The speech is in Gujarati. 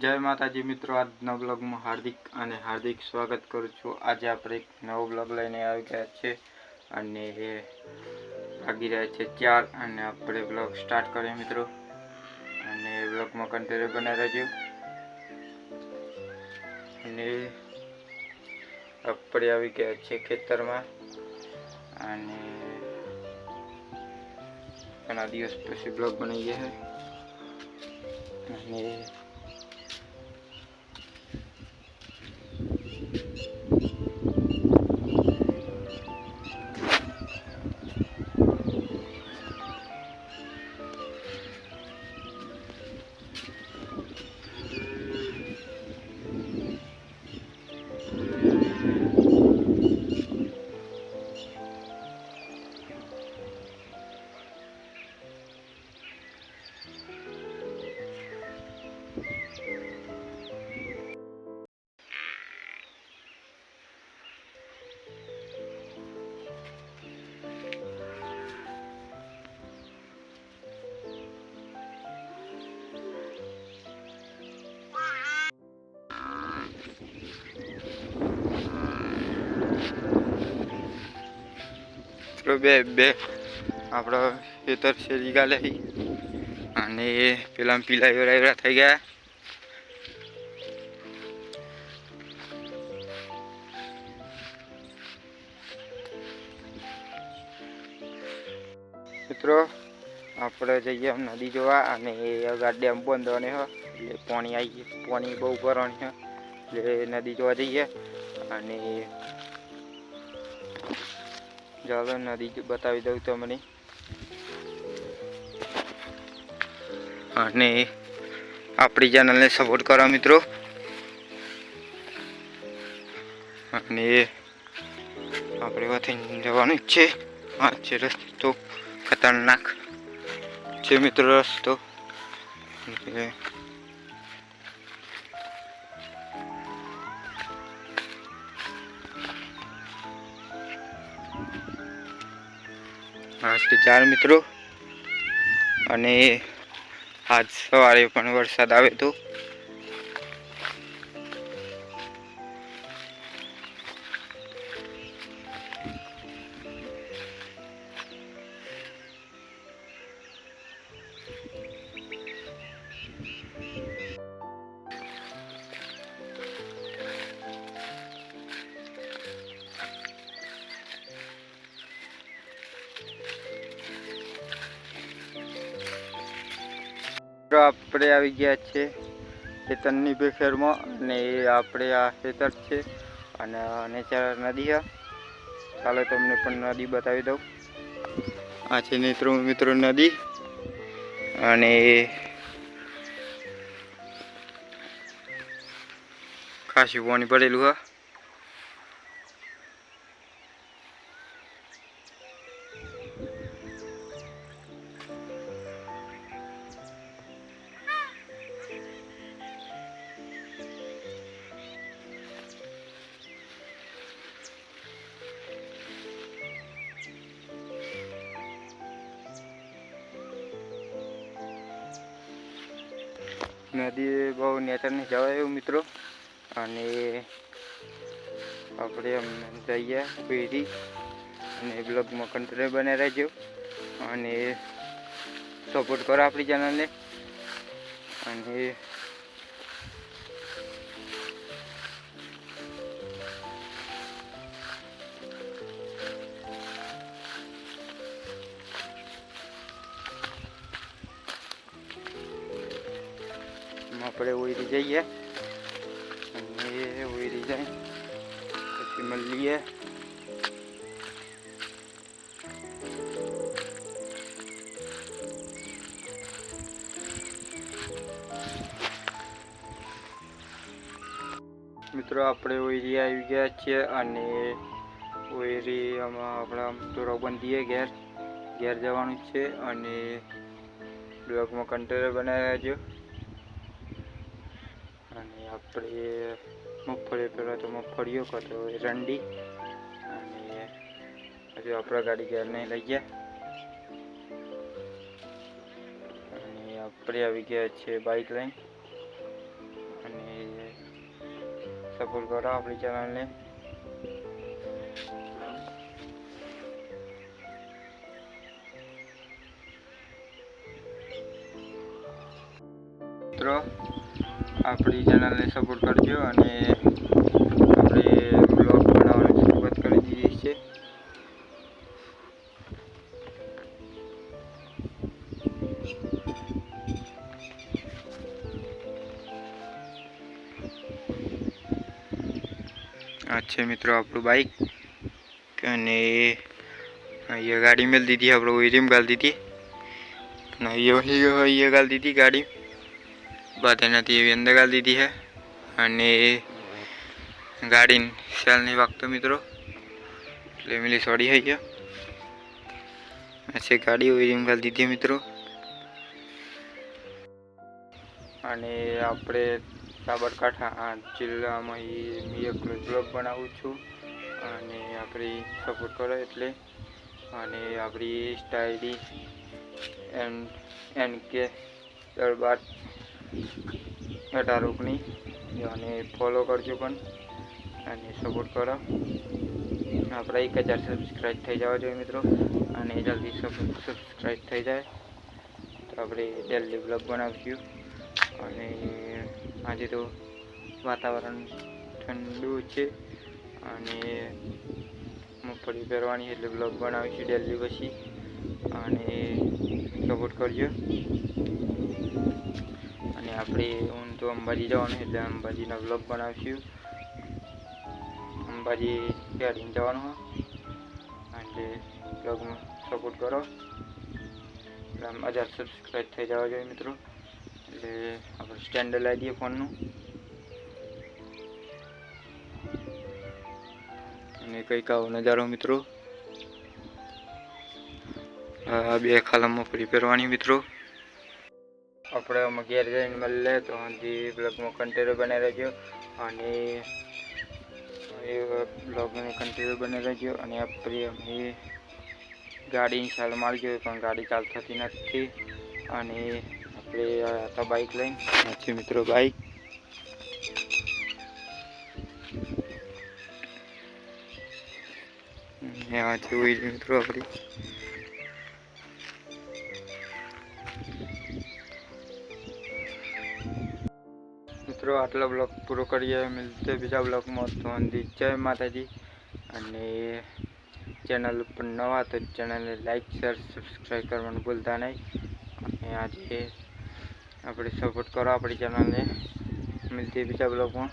જય માતાજી મિત્રો, આજના બ્લોગમાં હાર્દિક અને હાર્દિક સ્વાગત કરું છું. આજે આપણે એક નવો બ્લોગ લઈને આવી ગયા છે અને એ લાગી રહ્યા છે ચાર અને આપણે બ્લોગ સ્ટાર્ટ કરીએ મિત્રો. અને બ્લોગમાં કન્ટિન્યુ બના રહેજો. અને આપણે આવી ગયા છે ખેતરમાં. અને ઘણા દિવસ પછી બ્લોગ બનાવીએ અને પેલો બે બે આપણો ખેતર શેરી ગાલે અને પેલા પીલા એવરા એવરા થઈ ગયા. મિત્રો આપણે જઈએ નદી જોવા અને આમ બંધ અને એટલે પાણી આવી પાણી બહુ ભરવાની એટલે નદી જોવા જઈએ. અને ચાલો નદી બતાવી દઉં તમને. અને આપણી ચેનલને સપોર્ટ કરો મિત્રો. અને આપણે વાથી જવાનું છે. આ છે રસ્તો ખતરનાક. છે મિત્રો રસ્તો. એટલે છે ચાર મિત્રો. અને આજ સવારે પણ વરસાદ આવ્યો તો આપણે આવી ગયા છે ખેતરની બેફેરમાં અને એ આપણે આ ખેતર છે અને નેચર નદી છે. ચાલો તમને પણ નદી બતાવી દઉં. આ છે મિત્રો મિત્રો નદી અને ખાસી પાણી પડેલું હા નદી બહુ નેચરની જવાય એવું મિત્રો. અને આપણે એમ જઈએ ફેરી અને બ્લોગમાં કન્ટિન્યુ બને રહેજો. અને સપોર્ટ કરો આપણી ચેનલને અને જઈએ. અને જાય પછી મળીએ. મિત્રો, આપણે ઓઈરી આવી ગયા છીએ અને ઓઈરી આમાં આપણા તોરો બંધીએ ઘેર ઘેર જવાનું છે અને બ્લોગમાં કન્ટેનર બનાવી રહેજો આપણે મગફળી પહેલાં તો મગફળીઓ કાં રંડી. અને હજુ આપણા ગાડી ઘેરને લઈ ગયા. અને આપણે આવી ગયા છે બાઇક લઈને. અને સપોર્ટ કરો આપણી ચેનલને આપણી ચેનલને સપોર્ટ કરજો અને આપણે બ્લોગ બનાવવાની શરૂઆત કરી દીધી છે આ છે મિત્રો આપણું બાઈક અને અહીંયા ગાડી મેળ દીધી, આપણે ઓઈરીમ ગાળી દીધી. અને અહીંયા અહીંયા ગાળી દીધી ગાડી. બાદ એનાથી એવી અંદર દીધી છે અને ગાડીને સેલ નહીં વાગતો મિત્રો. એટલે મિલી સોડી થઈ ગયો. પછી ગાડી ઓઈરીમ ગાળી દીધી મિત્રો. અને આપણે સાબરકાંઠા જિલ્લામાં ઈ હું એકલો બ્લોગ બનાવું છું. અને આપણી સપોર્ટ કરો એટલે. અને આપણી ઇન્સ્ટા એન્ડ એન્ડ એન કે દરબાર. ઓગણી અને ફોલો કરજો પણ અને સપોર્ટ કરો આપણે એક હજાર સબસ્ક્રાઈબ થઈ જવા જોઈએ મિત્રો અને જલ્દી સબસ્ક્રાઈબ થઈ જાય તો આપણે ડેલી બ્લોગ બનાવીશું અને આજે તો વાતાવરણ ઠંડુ છે અને મગફળી પહેરવાની એટલે બ્લોગ બનાવીશું ડેલી પછી। અને સપોર્ટ કરજો અને આપણે હું તો અંબાજી જવાનું એટલે અંબાજીના બ્લોગ બનાવીશું. અંબાજી ગાડીને જવાનું એટલે બ્લોગમાં સપોર્ટ કરો. આમ હજાર સબસ્ક્રાઈબ થઈ જવા જોઈએ મિત્રો. એટલે આપણે સ્ટેન્ડ લાવી દઈએ ફોનનું. અને કંઈક આવો નજારો મિત્રો. બે ખાલામાં ફરી પહેરવાની મિત્રો. આપણે અમે ઘેર જઈને મળીએ તો હજી બ્લોગમાં કન્ટેનર બને રહેજો. અને એ બ્લોગને કન્ટિન્યુ બને રહેજો. અને આપણે અમે ગાડીની ચાલ મારજો, પણ ગાડી ચાલ થતી નથી. અને આપણે હતા બાઇક લઈને. પછી મિત્રો બાઇક આ છે મિત્રો આપણી મિત્રો, આટલો બ્લોગ પૂરો કરીએ. મિલતે બીજા બ્લોગમાં તો જય માતાજી. અને ચેનલ ઉપર નવા તો ચેનલને લાઈક શેર સબસ્ક્રાઈબ કરવાનું ભૂલતા નહીં. અને આજે આપણે સપોર્ટ કરો આપણી ચેનલને મિલતી બીજા બ્લોગમાં